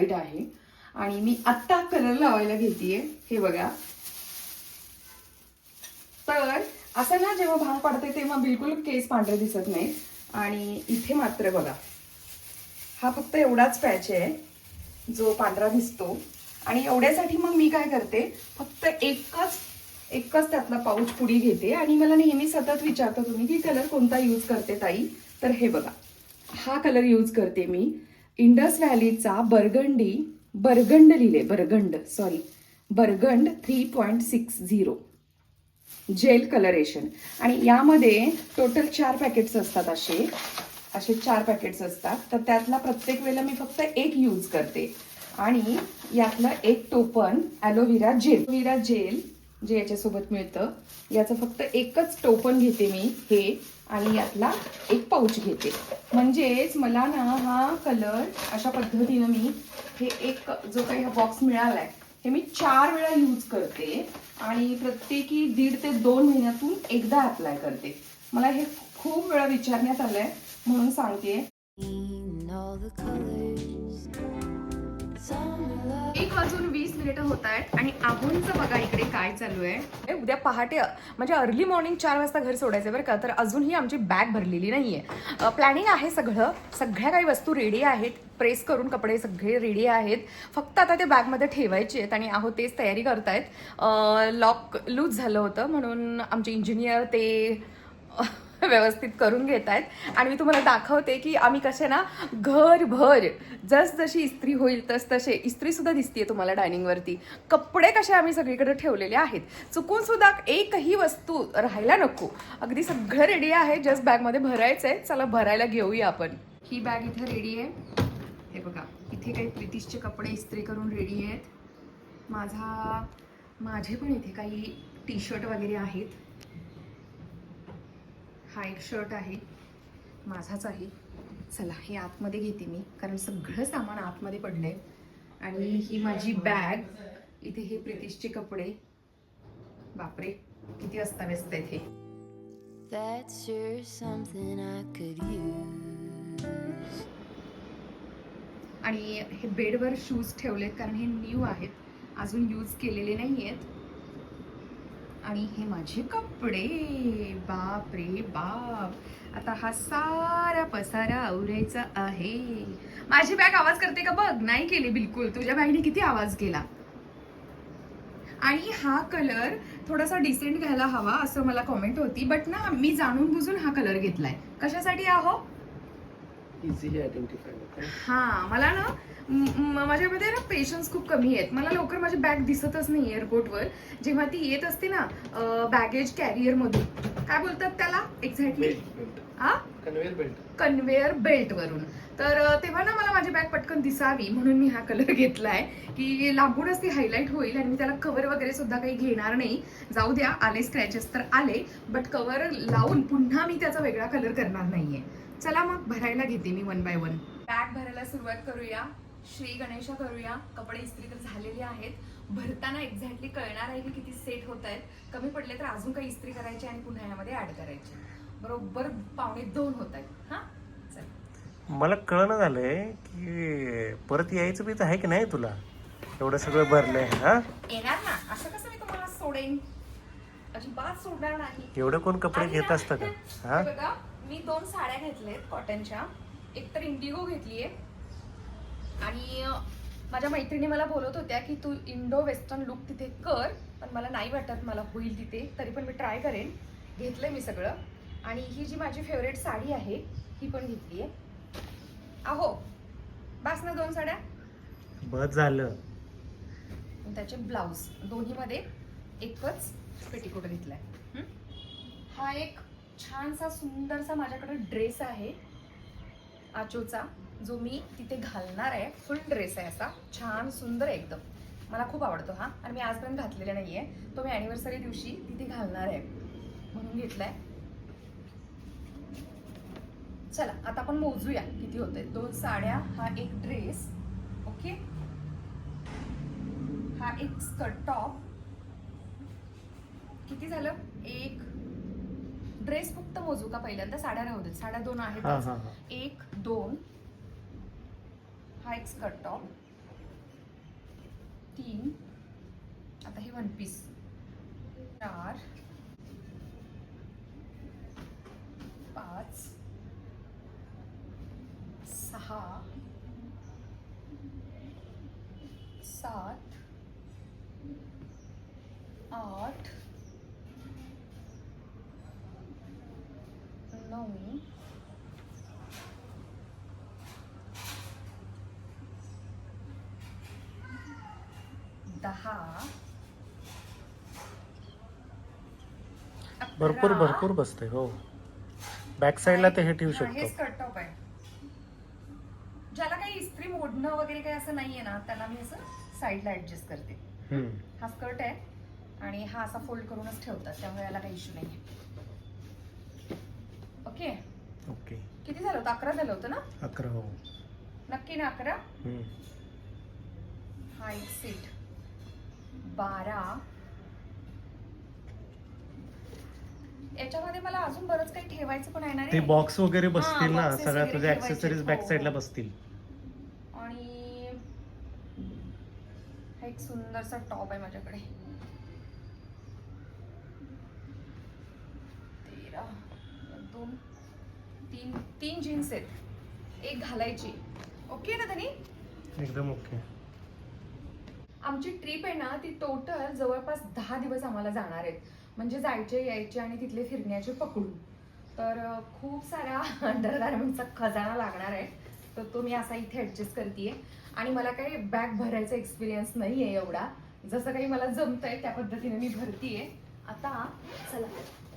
उद्या आहे. आणि मी आत्ता कलर लावायला घेतेय. हे बघा. तर असं ना जेव्हा भांग पडते तेव्हा बिलकुल केस पांढरे दिसत नाही आणि इथे मात्र बघा. हा फक्त एवढाच पॅच आहे जो पांढरा दिसतो. आणि एवढ्यासाठी मग मी काय करते फक्त एकच एकच त्यातला पाऊच पुडी घेते. आणि मला नेहमी सतत विचारता तुम्ही की कलर कोणता यूज करते ताई? तर हे बघा. हा कलर यूज करते मी. इंडस व्हॅलीचा बर्गंडी बर्गंड लिहिले burgundy sorry burgundy three point six zero gel coloration आणि यामध्ये टोटल चार पॅकेट्स असतात असे. असे चार पॅकेट्स असतात. तर त्यातला प्रत्येक वेळेला मी फक्त एक यूज करते. आणि यातलं एक टोपन aloe vera gel aloe vera gel जे याच्यासोबत मिळतं याचं फक्त एकच टोपन घेते मी हे आणि यातला एक पाऊच घेते. म्हणजेच मला ना हा कलर अशा पद्धतीनं मी हे एक जो काही हा बॉक्स आहे हे मी चार वेळा यूज करते आणि प्रत्येकी दीड ते दोन महिन्यातून एकदा अप्लाय करते. मला हे खूप वेळा विचारण्यात आलंय म्हणून सांगते. एक वाजून वीस मिनिटं होत आहेत आणि आहोंचं बघा इकडे काय चालू आहे. उद्या पहाटे म्हणजे अर्ली मॉर्निंग चार वाजता घर सोडायचं बरं का तर अजूनही आमची बॅग भरलेली नाही आहे प्लॅनिंग आहे सगळं सगळ्या काही वस्तू रेडी आहेत प्रेस करून कपडे सगळे रेडी आहेत. फक्त आता ते बॅगमध्ये ठेवायचे आहेत आणि आहो तेच तयारी करतायत. लॉक लूज झालं होतं म्हणून आमचे इंजिनियर ते व्यवस्थित करून घेत आहेत. आणि मी तुम्हाला दाखवते की आम्ही कसे ना घरभर जस जशी इस्त्री होईल तस तसे इस्त्रीसुद्धा दिसते दिसतीये तुम्हाला डायनिंगवरती कपडे कसे आम्ही सगळीकडे ठेवलेले आहेत. चुकून सुद्धा एकही वस्तू राहायला नको. अगदी सगळं रेडी आहे जस्ट बॅगमध्ये भरायचं आहे चला भरायला घेऊया आपण. ही बॅग इथं रेडी आहे. हे बघा इथे काही प्रितीशचे कपडे इस्त्री करून रेडी आहेत. माझा माझे पण इथे काही टी शर्ट वगैरे आहेत. हा एक शर्ट आहे. माझाच आहे. चला हे आतमध्ये घेते मी कारण सगळं सामान आतमध्ये पडलंय. आणि ही माझी बॅग. इथे हे प्रितिशचे कपडे. बापरे किती अस्ताव्यस्त आहेत हे. That's sure something I could use. आणि हे बेडवर शूज ठेवलेत कारण हे न्यू आहेत. अजून यूज केलेले नाही आहेत आणि हे माझे कपडे. बाप रे बाप. आता हा सारा पसारा आवरायचा आहे. माझी बॅग आवाज करते का बघ? नाही केली बिलकुल. तुझ्या बॅगने किती आवाज केला? आणि हा कलर थोडासा डिसेंट घ्यायला हवा असं मला कॉमेंट होती. बट ना मी जाणून बुजून हा कलर घेतलाय. कशासाठी आहो? इझिली आयडेंटिफाय होतं. हा मला ना माझ्यामध्ये ना पेशन्स खूप कमी आहेत. मला लवकर माझी बॅग दिसतच नाही एअरपोर्टवर जेव्हा ती येत असते ना बॅगेज कॅरियर मधून काय बोलतात त्याला? एक्झॅक्टली हा कन्व्हेअर बेल्ट कन्व्हेअर बेल्ट वरून. तर तेव्हा ना मला माझी बॅग पटकन दिसावी म्हणून मी हा कलर घेतलाय. की लांबूनच ती हायलाईट होईल आणि मी त्याला कव्हर वगैरे सुद्धा काही घेणार नाही. जाऊ द्या आले स्क्रॅचेस तर आले. बट कव्हर लावून पुन्हा मी त्याचा वेगळा कलर करणार नाहीये. चला मग भरायला घेते मी वन बाय वन बॅग भरायला सुरुवात करूया. श्री गणेशा करूया. कपडे इस्त्री तर झालेले आहेत. भरताना एक्झॅक्टली कळणार आहे की किती सेट होत आहेत. कमी पडले तर अजून काही इस्त्री करायची आणि पुन्हा यामध्ये ऍड करायची. बरोबर पावणे दोन होत आहेत. हा? चल. मला कळणं झालंय की परत यायचं बी तर आहे की नाही तुला? एवढं सगळं भरलंय हा? येणार ना? असं कसं मी तुम्हाला सोडेन? अजिबात सोडणार नाही. एवढं कोण कपडे घेत असतं का? हा हे? बघा मी दोन साड्या घेतल्यात कॉटनच्या एक तर इंडिगो घेतलीये. आणि अं, माझ्या मैत्रिणी मला बोलत होत्या की तू इंडो वेस्टर्न लुक तिथे कर पण मला नाही वाटत मला होईल तिथे तरी पण मी ट्राय करेन. घेतलंय मी सगळं. आणि ही जी माझी फेवरेट साडी आहे ही पण घेतली आहे अहो बास ना दोन साड्या. बस झालं. आणि त्याचे ब्लाऊज दोन्हीमध्ये एकच पेटीकोट घेतलाय. हं? हा एक छानसा सुंदरसा माझ्याकडे ड्रेस आहे. आचोचा जो मी तिथे घालणार आहे. फुल ड्रेस आहे असा. छान सुंदर एकदम. मला खूप आवडतो हा. आणि मी आजपर्यंत घातलेला नाही आहे तो मी ॲनिव्हर्सरी दिवशी तिथे घालणार आहे. म्हणून घेतलाय. चला आता आपण मोजूया किती होते दोन साड्या हा एक ड्रेस ओके हा एक स्कर्ट टॉप किती झालं? एक ड्रेस फक्त मोजू का पहिल्यांदा? साड्या राहू देत साड्या दोन आहेत. हा हा हा. एक दोन. हा एक स्कर्ट टॉप तीन. आता हे वन पीस चार. पाच. सहा. सात. आठ. दहा. भरपूर अकरा. भरपूर बसते हो. बॅक साईडला ते हे ठेवू हा, शकतो. स्कर्ट टॉप आहे. ज्याला काही इस्त्री मोडणं वगैरे काही असं नाहीये ना त्याला मी असं साईडला ऍडजस्ट करते. हम्म. हा स्कर्ट आहे आणि हा असा फोल्ड करूनच ठेवतात त्यामुळे याला काही इश्यू नाही ओके ओके किती झालं होतं? अकरा झालं होतं ना? अकरा हो. नक्की ना अकरा? हम्म. हा एक सीट बारा. याच्यामध्ये मला अजून बरंच काही ठेवायचं पण आहे ना ते. बॉक्स वगैरे बसतील ना सगळ्या तुझ्या. ऍक्सेसरीज बॅक साईडला. बसतील. आणि हा एक सुंदरसा टॉप आहे माझ्याकडे. तेरा दोन तीन तीन जीन्स आहेत. एक घालायची. ओके ना धनी? एकदम ओके आमची ट्रिप आहे ना ती टोटल जवळपास दहा दिवस आम्हाला जाणार आहेत. म्हणजे जायचे यायचे आणि तिथले फिरण्याचे पकडून. तर खूप साऱ्या अंडरगार्मेंटचा खजाना लागणार आहे. तर तो मी असा इथे ॲडजस्ट करते आणि मला काही बॅग भरायचा एक्सपिरियन्स नाही आहे एवढा. जसं काही मला जमतंय त्या पद्धतीने मी भरतीये. आता चला.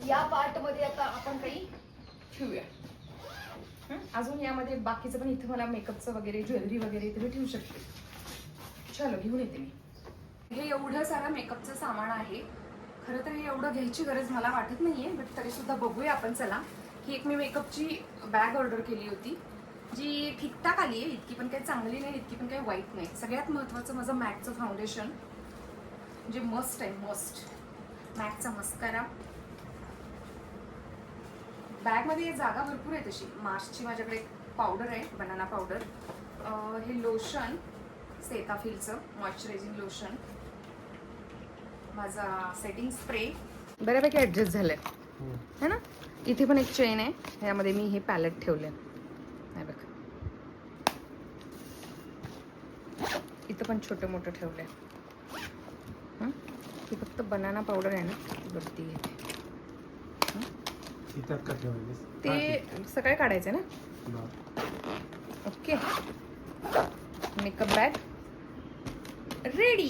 या पार्टमध्ये आता आपण काही ठेवूया. अजून यामध्ये बाकीचं पण इथं मला मेकअपचं वगैरे ज्वेलरी वगैरे इथे ठेवू शकते. चलो घेऊन येते मी? हे एवढं सारं मेकअपचं सामान आहे. खरं तर हे एवढं घ्यायची गरज मला वाटत नाहीये बट तरीसुद्धा बघूया आपण चला. ही एक मी मेकअपची बॅग ऑर्डर केली होती. जी ठीकठाक आली आहे इतकी पण काही चांगली नाही इतकी पण काही वाईट नाही. सगळ्यात महत्त्वाचं माझं मॅकचं फाउंडेशन जे मस्ट आहे मस्ट मॅकचा मस्कारा बॅगमध्ये जागा भरपूर आहे तशी. मास्कची माझ्याकडे पावडर आहे बनाना पावडर हे लोशन सेताफिलचं मॉइश्चरायझिंग लोशन माझा सेटिंग स्प्रे बऱ्यापैकी ॲडजस्ट झालंय. है ना? इथे पण एक चेन आहे. ह्यामध्ये मी हे पॅलेट ठेवले नाही बघ. इथं पण छोटं मोठं ठेवलंय. हं? ही फक्त बनाना पावडर आहे ना? ती वरती घेते ते सकाळी काढायचं ना. ओके. मेकअप बॅग रेडी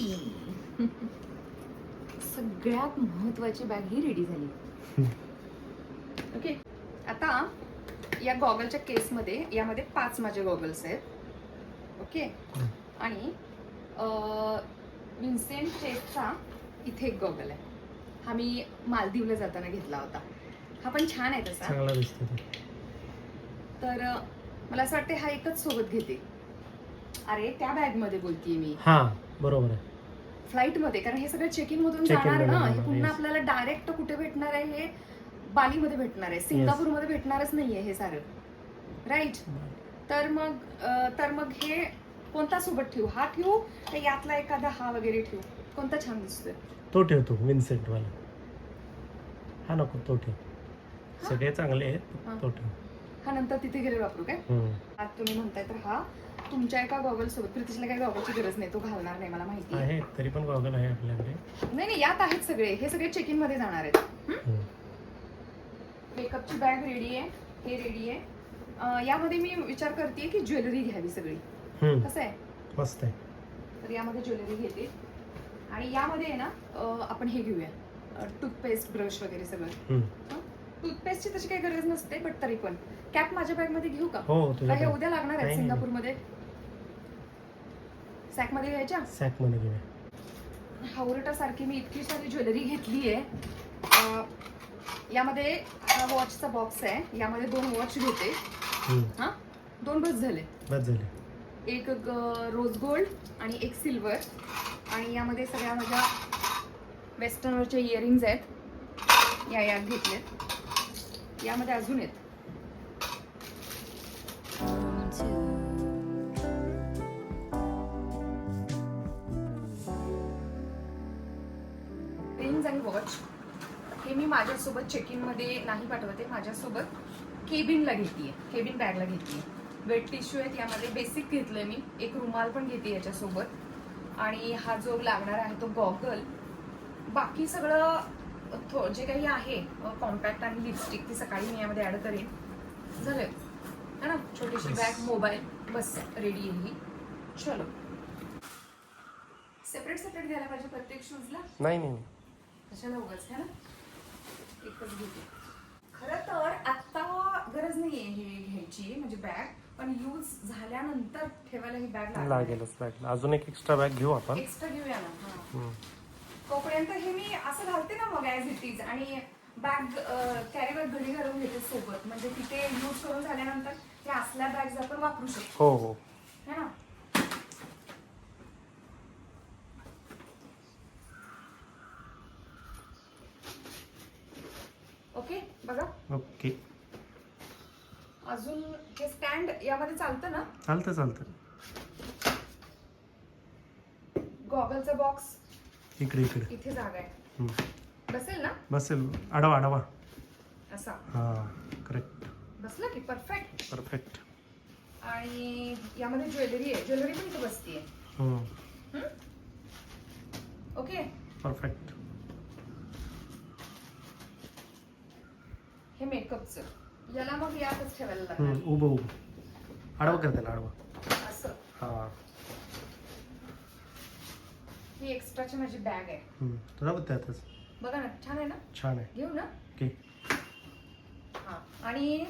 सगळ्यात महत्वाची बॅग ही रेडी झाली. ओके आता या गॉगलच्या केसमध्ये यामध्ये पाच माझे गॉगल्स आहेत. ओके आणि विन्सेंट चेकचा इथे एक गॉगल आहे. हा मी मालदीवला जाताना घेतला होता. हा पण छान आहे तसा. तर मला असं वाटतं हा एकच सोबत घेते. अरे त्या बॅगमध्ये बोलतीये मी. हा. बरोबर आहे. फ्लाईटमध्ये कारण हे सगळं चेक इन मधून Check-in जाणार ना मधून हे जाणार, पुन्हा yes. आपल्याला डायरेक्ट कुठे भेटणार आहे हे बालीमध्ये भेटणार आहे सिंगापूरमध्ये भेटणारच नाहीये हे सारं. राईट तर मग अ, तर मग हे कोणता सोबत ठेवू? हा ठेवू का यातला एखादा हा वगैरे ठेवू? कोणता छान दिसतोय? तो ठेवतो विन्सेंट वाला हा नको तो ठेव. सगळे चांगले हा. आहेत तो ठेव. हा नंतर तिथे गेले वापरू काय? हम्म. तुम्ही म्हणताय तर हा. तुमच्या एका गॉगल सोबत प्रितिशला काही गॉगलची गरज नाही तो घालणार नाही मला माहिती आहे. आहे तरी पण गॉगल आहे आपल्याकडे. नाही नाही यात आहेत सगळे. हे सगळे चेक इनमध्ये जाणार आहेत. हं? हम्म. मेकअपची बॅग रेडी आहे हे रेडी आहे. अं, यामध्ये मी विचार करते की ज्वेलरी घ्यावी सगळी. हम्म. कसं आहे? मस्त आहे. तर यामध्ये ज्वेलरी घेते. आणि यामध्ये आहे ना अं, आपण हे घेऊया. टूथपेस्ट ब्रश वगैरे सगळं. हम्म. टूथपेस्टची तशी काही गरज नसते बट तरी पण. कॅप माझ्या बॅगमध्ये घेऊ का? हो का हे तुझ्या उद्या लागणार आहे नाही, नाही. सिंगापूरमध्ये. सॅकमध्ये घ्यायच्या? सॅकमध्ये घेऊया. हावरटा सारखी मी इतकी सारी ज्वेलरी घेतली आहे यामध्ये हा वॉचचा बॉक्स आहे. यामध्ये दोन वॉच घेते. हा? दोन बस झाले. बस झाले. एक रोज गोल्ड आणि एक सिल्वर. आणि यामध्ये सगळ्या माझ्या वेस्टर्नवरच्या इयरिंग्ज आहेत. या यात घेतलेत यामध्ये अजून आहेत. हे मी माझ्यासोबत चेक इनमध्ये नाही पाठवते माझ्यासोबत केबिनला घेतीये केबिन बॅगला घेतीये. वेट टिश्यू आहेत यामध्ये बेसिक घेतलंय मी. एक रुमाल पण घेते याच्यासोबत. आणि हा जो लागणार आहे तो गॉगल बाकी सगळं थो जे काही आहे कॉम्पॅक्ट आणि लिपस्टिक ती सकाळी मी यामध्ये ऍड करेन. झालं. है ना? छोटीशी बॅग मोबाईल बस रेडी आहे ही. चलो. सेपरेट सेपरेट घ्यायला पाहिजे प्रत्येक शूजला नाही नाही नाही. कशाला उगाच है ना? एकच घेते. खरं तर आत्ता गरज नाहीये हे घ्यायची म्हणजे बॅग पण यूज झाल्यानंतर ठेवायला ही बॅग लागेल लागेलच लागेल. अजून एक एक्स्ट्रा बॅग घेऊ आपण? एक्स्ट्रा घेऊया ना हा. तोपर्यंत हे मी असं घालते ना मग ॲज इट इज आणि बॅग कॅरी बॅग घरी घालून घेते सोबत. म्हणजे तिथे यूज करून झाल्यानंतर त्या असल्या बॅग्स आपण वापरू शकतो. हो हो. है ना ओके बघा ओके. अजून हे स्टँड यामध्ये चालतं ना? चालतं चालतं. गॉगलचा बॉक्स इकडे इकडे. इथे जागा आहे. बसेल ना? बसेल. आडवा आडवा असा. हां करेक्ट बसला की परफेक्ट परफेक्ट आणि यामध्ये ज्वेलरी आहे. ज्वेलरी पण इथे बसतीये. ओके परफेक्ट हे मेकअपचं. याला मग यातच ठेवायला लागणार. उभं उभं. आडवा कर त्याला आडवा. असं. हां. ही एक्स्ट्राची माझी बॅग आहे. हम्म. बघ त्यातच बघा ना छान आहे ना? छान आहे. घेऊ ना? ओके हा. आणि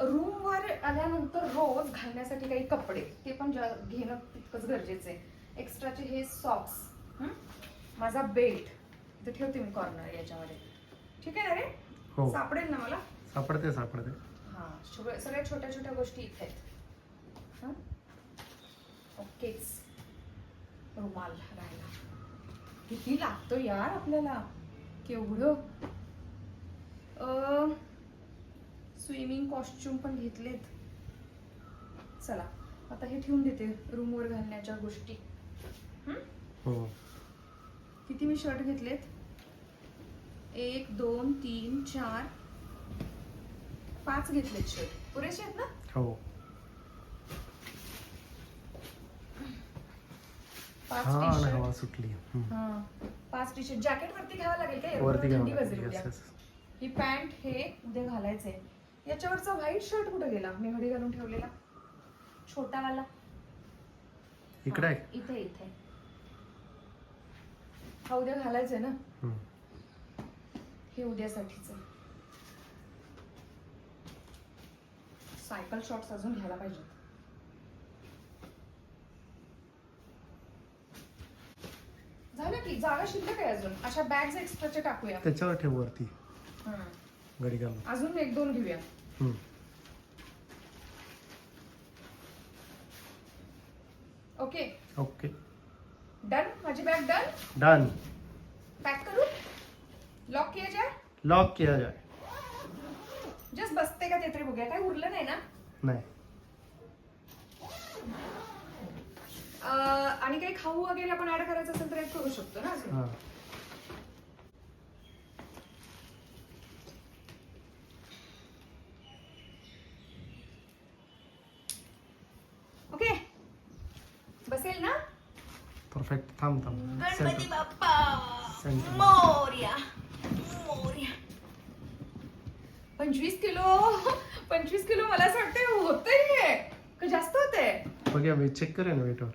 रूमवर आल्यानंतर रोज घालण्यासाठी काही कपडे ते पण जा- घेणं तितकंच गरजेचं आहे. एक्स्ट्राचे हे सॉक्स माझा बेल्ट ते ठेवते मी कॉर्नर याच्यामध्ये. ठीक आहे ना रे? हो. सापडेल ना मला? सापडते सापडते. हा सगळ्या सगळ्या छोट्या छोट्या गोष्टी इथे आहेत. हं? ओकेच. रुमाल राहिला किती लागतो यार आपल्याला? केवढं? स्विमिंग कॉस्ट्युम पण घेतलेत. चला आता हे ठेवून देते रूमवर घालण्याच्या गोष्टी. हं? हो. किती मी शर्ट घेतलेत? एक दोन तीन चार पाच घेतलेत शर्ट पुरेसे आहेत ना? हो. पाच टी हवा शर्ट सुटली. हम्म. हा. पाच टी शर्ट जॅकेट वरती घ्यावं लागेल का? वरती थंडी वाजेल. उद्या. ही पॅन्ट हे उद्या घालायचंय. याच्यावरचा व्हाईट शर्ट कुठे गेला? मी घडी घालून ठेवलेला. छोटावाला. इकडे हा, आहे इथे इथे. हा उद्या घालायचंय ना? हम्म. हे उद्यासाठीच. सायकल शॉर्ट्स अजून घ्यायला पाहिजे झालं की जागा शिल्लक आहे अजून? अशा बॅग्स एक्स्ट्राचे टाकूया. त्याच्यावर ठेव वरती. गडी घालून. अजून एक दोन घेऊया. हम्म. ओके. ओके. डन माझी बॅग डन डन पैक करूं? लॉक किया जाए? लॉक किया जाए. जस्ट बसते का ते तरी बघूया. काय उरलं नाही ना? नाही. अं, आणि काही खाऊ वगैरे आपण ऍड करायचं असेल तर ऍड करू शकतो ना अजून. हां. ओके बसेल ना? परफेक्ट थांब थांब. गणपती बाप्पा. मोर्या. पंचवीस किलो. पंचवीस किलो मला असं वाटतंय होतंय का जास्त होतंय? बघूया मी चेक करेन वेटवर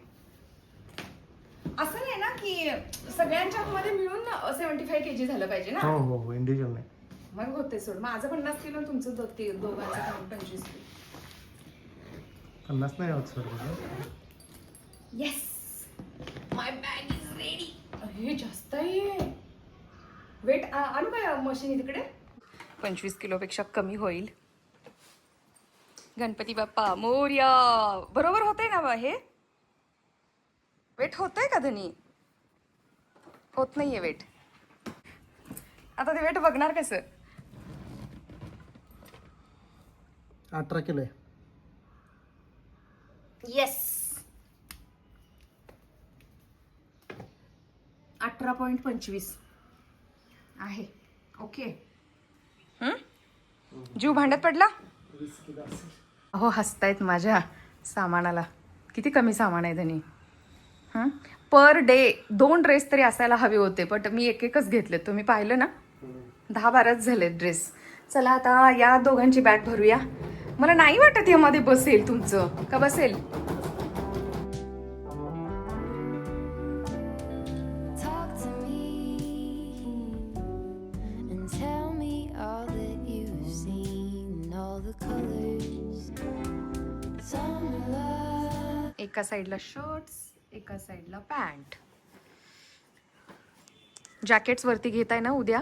असं नाही ना की सगळ्यांच्या मध्ये मिळून सेव्हन्टी फाय के जी झालं पाहिजे ना? हो हो हो इंडिव्हिज्युअल नाही. मग होते सोड. माझं पन्नास किलो तुमचं दो- ते दोघांचं काउंट पंचवीस किलो. पन्नास नाही होत sir yes my bag is ready अरे जास्त आहे. वेट आणू काय मशीन तिकडे पंचवीस किलोपेक्षा कमी होईल. गणपती बाप्पा मोर्या. बरोबर होतंय ना बा हे? वेट होतंय का धनी? होत नाहीये वेट. आता ते वेट बघणार कसं? अठरा किलो येस अठरा पॉईंट पंचवीस. आहे. ओके? जीव भांड्यात पडला? हो हसतायत माझ्या सामानाला. किती कमी सामान आहे धनी. पर डे दोन ड्रेस तरी असायला हवे होते बट मी एक एकच घेतले. तुम्ही पाहिलं ना? दहा बाराच झाले ड्रेस. चला आता या दोघांची बॅग भरूया. मला नाही वाटत यामध्ये बसेल तुमचं. का बसेल? एका साईडला शर्ट्स एका साईडला पॅन्ट जॅकेट्स वरती घेताय ना उद्या?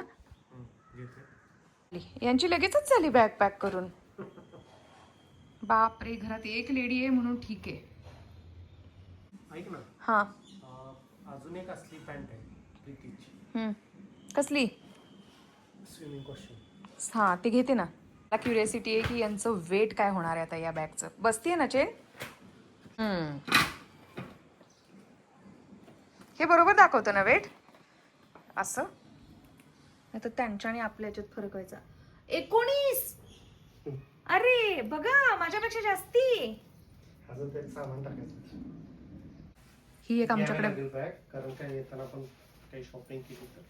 यांची लगेचच झाली बॅग पॅक करून. बाप रे घरात एक लेडी आहे म्हणून ठीक आहे. ऐक ना. हा. अजून एक असली पॅन्ट आहे. कसली? स्विमिंग कॉस्ट्युम हा ती घेते ना. मला क्युरियोसिटी आहे की यांचं वेट काय होणार आहे आता या बॅगचं बसतीये ना चेन? हम्म. हे बरोबर दाखवतं ना वेट असं? नाही तर त्यांच्या आणि आपल्या याच्यात फरक व्हायचा. एकोणीस! अरे बघा माझ्यापेक्षा जास्ती. अजून तरी सामान टाकायचं. ही एक आमच्याकडे घ्यावी लागेल bag, कारण काय येताना पण काही शॉपिंग केली तर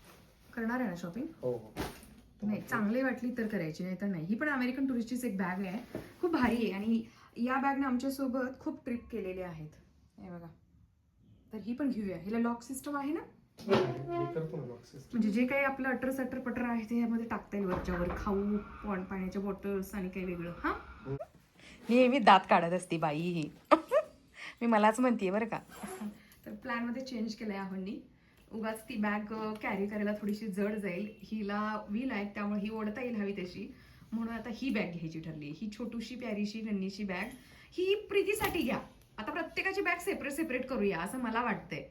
करणार आहे ना शॉपिंग हो हो. नाही चांगली वाटली तर करायची नाही तर नाही. ही पण अमेरिकन टुरिस्टचीच एक बॅग आहे. खूप भारी आहे. आणि या बॅगने आमच्यासोबत खूप ट्रिप केलेले आहेत. हे बघा. तर ही पण घेऊया. हिला लॉक सिस्टम आहे ना. म्हणजे जे काही आपलं अटर सटर पटर आहे ते यामध्ये टाकता येईल वरच्यावर. खाऊ पण पाण्याच्या बॉटल्स आणि काही वेगळं. हा? नेहमी दात काढत असते बाई ही. मी मलाच म्हणते बरं का. तर प्लॅनमध्ये चेंज केलं आहे आहोंनी. उगाच ती बॅग कॅरी करायला थोडीशी जड जाईल. हिला व्हील आहे त्यामुळे ही ओढता येईल हवी तशी. म्हणून आता ही बॅग घ्यायची ठरली. ही छोटूशी प्यारीशी नन्नीशी बॅग ही प्रीतीसाठी घ्या. आता प्रत्येकाची बॅग सेपरेट सेपरेट करूया असं मला वाटतंय.